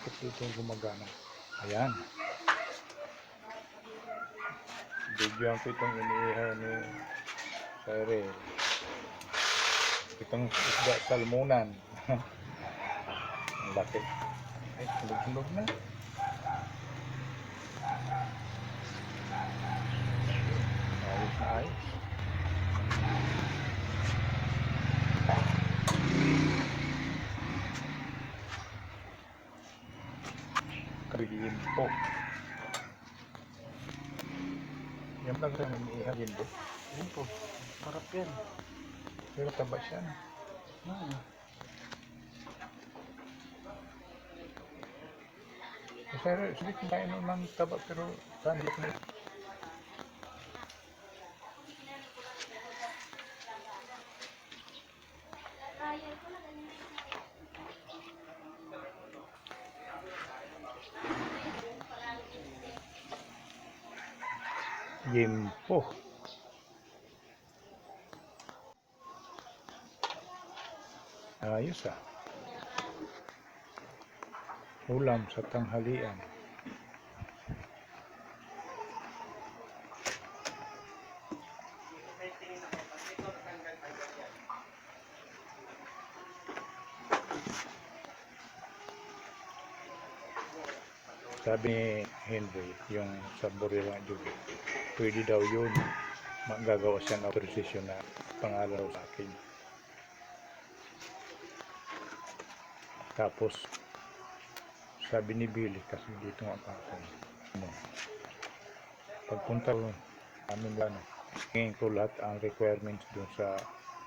Bakit ito gumagana? Ayan. Bigyan ko itong iniihaw ni Cyril. Itong isda salmonan. Ang laki. Ay, sunog-sunog na. Ayos na ayos. Po. Yan lang ang iniihaw po. Yan po. Sarap yan. Pero taba siya. Hmm. Pero sige kumain ng taba pero ko na Yempo. Ayos ah. Ulam sa tanghalian. Sabi ni Henry, yung sa Borila Jugo, pwede daw yun. Magagawa siya ng authorization na pangalan raw sa akin. Tapos, sabi ni Billy, kasi dito nga ako. Ano, pagpunta ko, amin ba, ano, tingin ko lahat ang requirements dun sa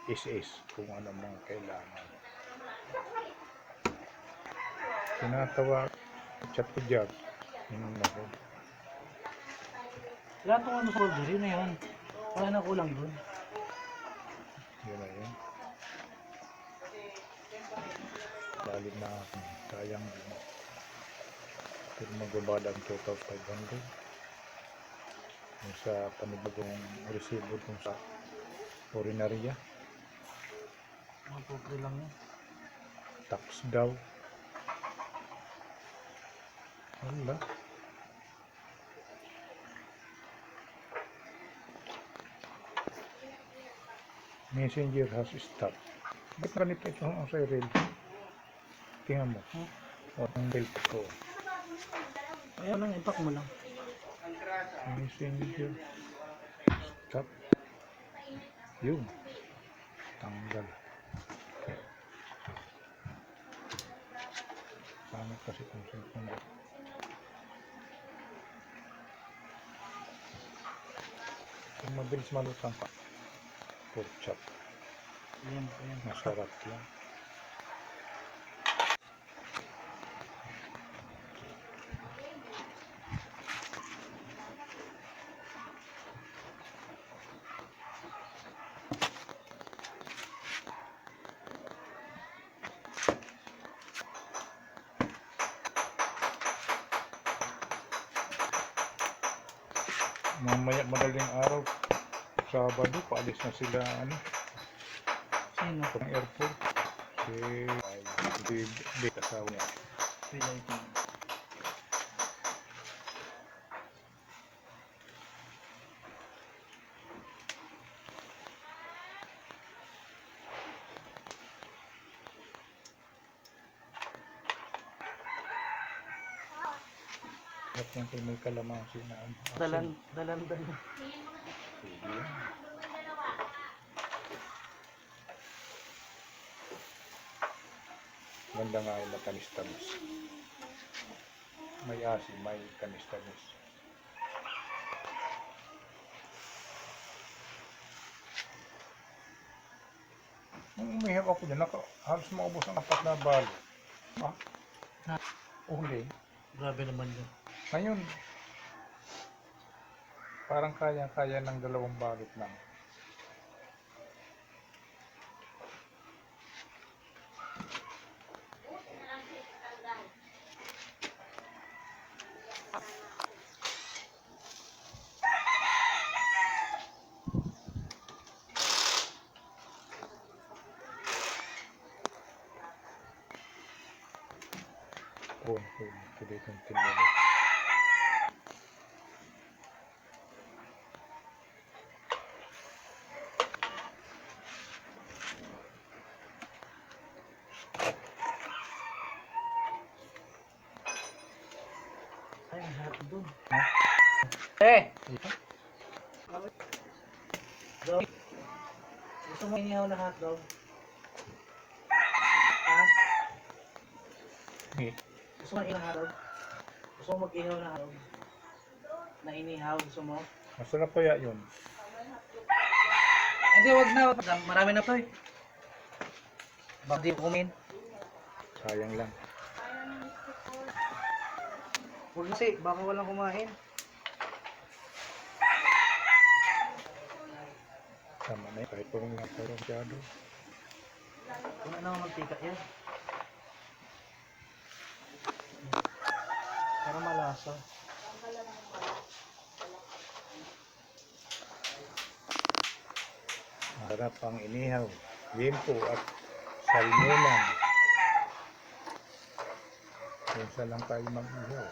SS, kung ano mga kailangan. Tinatawa, chat ko job. Yun ako. Lahat ng ano sa surgery na yan. Wala na kulang doon. Yun na yun. Lalim na ako. Sayang din. Pero magbabad ang 2,500. Yung sa panibagong resibo dun sa ordinarya. Mga pobre lang yan. Tax daw. Wala. Messenger has stopped. Ba't ganito ito ang rail? Tingnan mo. Hmm? O, ang belt ko. Kaya lang, impact mo lang. Messenger. Stop. Yun. Tanggal. Pangit kasi kung ko. Kung mabilis malutang pa. Pork chop. Ayan, ayan. Masarap yan. Mamaya madaling araw, Sabado, paalis na sila ano, Sino? ng airport. Si Big Big asawa niya. PIP. At kay may kalamansi na ano. Dalan, dalan, dalan. Ganda nga yung matamis-tamis. May asin, may tamis-tamis. Nung umihip ako dyan, naka, halos maubos ang apat na balo. Ha? uli. Grabe naman yun. Ngayon, Parang kayang-kaya ng dalawang balot lang. Pun, pun, pun, pun, pun, pun, pun, Eh! Dog. Gusto mo inihaw na hotdog? Ha? Eh, Gusto mo inihaw na hotdog? Gusto mo mag-ihaw na hotdog? Na inihaw, gusto mo? Masarap kaya yun. Hindi, wag na. Marami na to eh. Baka di kumain. Sayang lang. Huwag kasi, baka walang kumain. Tama na yun. Kahit pa pero masyado. Wala naman mantika yan. Para malasa. Masarap ang inihaw. Limpo at salmonan. Minsan lang tayo mag-ihaw.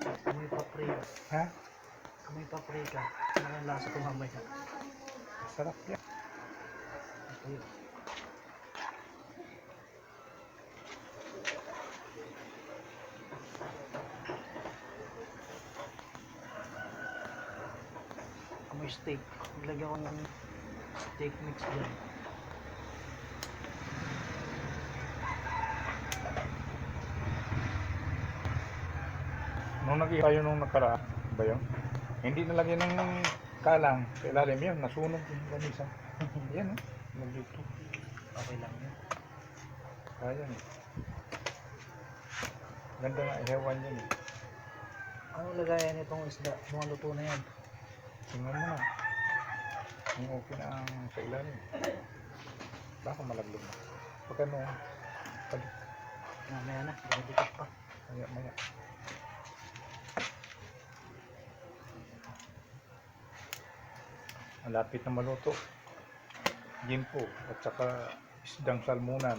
Kamoy paprika. Ha? Kamoy paprika. Ano yung lasa ko mamaya? Masarap yan. Ito yun. Kamoy steak. Ilagyan ko ng steak mix dyan. Nung nag tayo nung nakaraan, ba yun? Hindi nalagyan ng kalang sa ilalim yun, nasunog yung ganisa. Yan, oh. Nandito. Okay lang yun. Kaya eh. Ganda nga ihewan yan eh. Anong lagayan nitong isda? Mga luto na yan. Tingnan mo na. Kung okay na ang sa ilalim. Baka malaglag na. Pag ano, pag Mamaya na. Dikit pa. Malapit na maluto. Gimpo at saka isdang salmunan.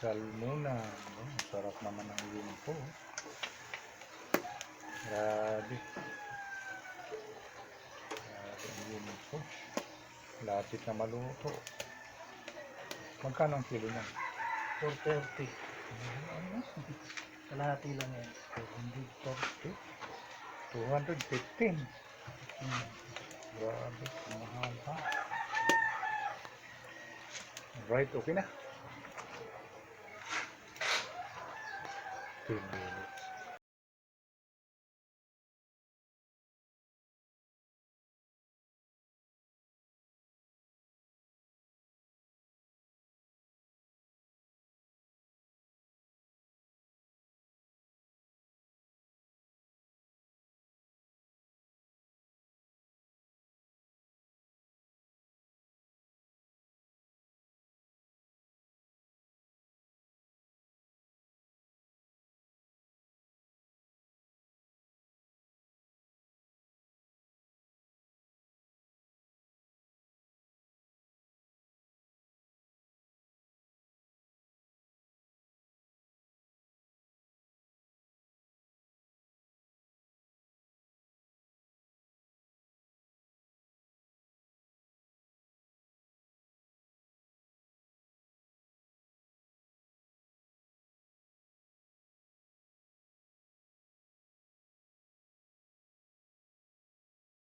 Salmunan. Oh, sarap naman ang gimpo. Grabe. Grabe ang gimpo. Lapit na maluto. Magkano ang kilo na? 430. Ano? Kalahati lang yan. 240? 215. Hmm. Mahal pa. Right, okay na. 10 minutes.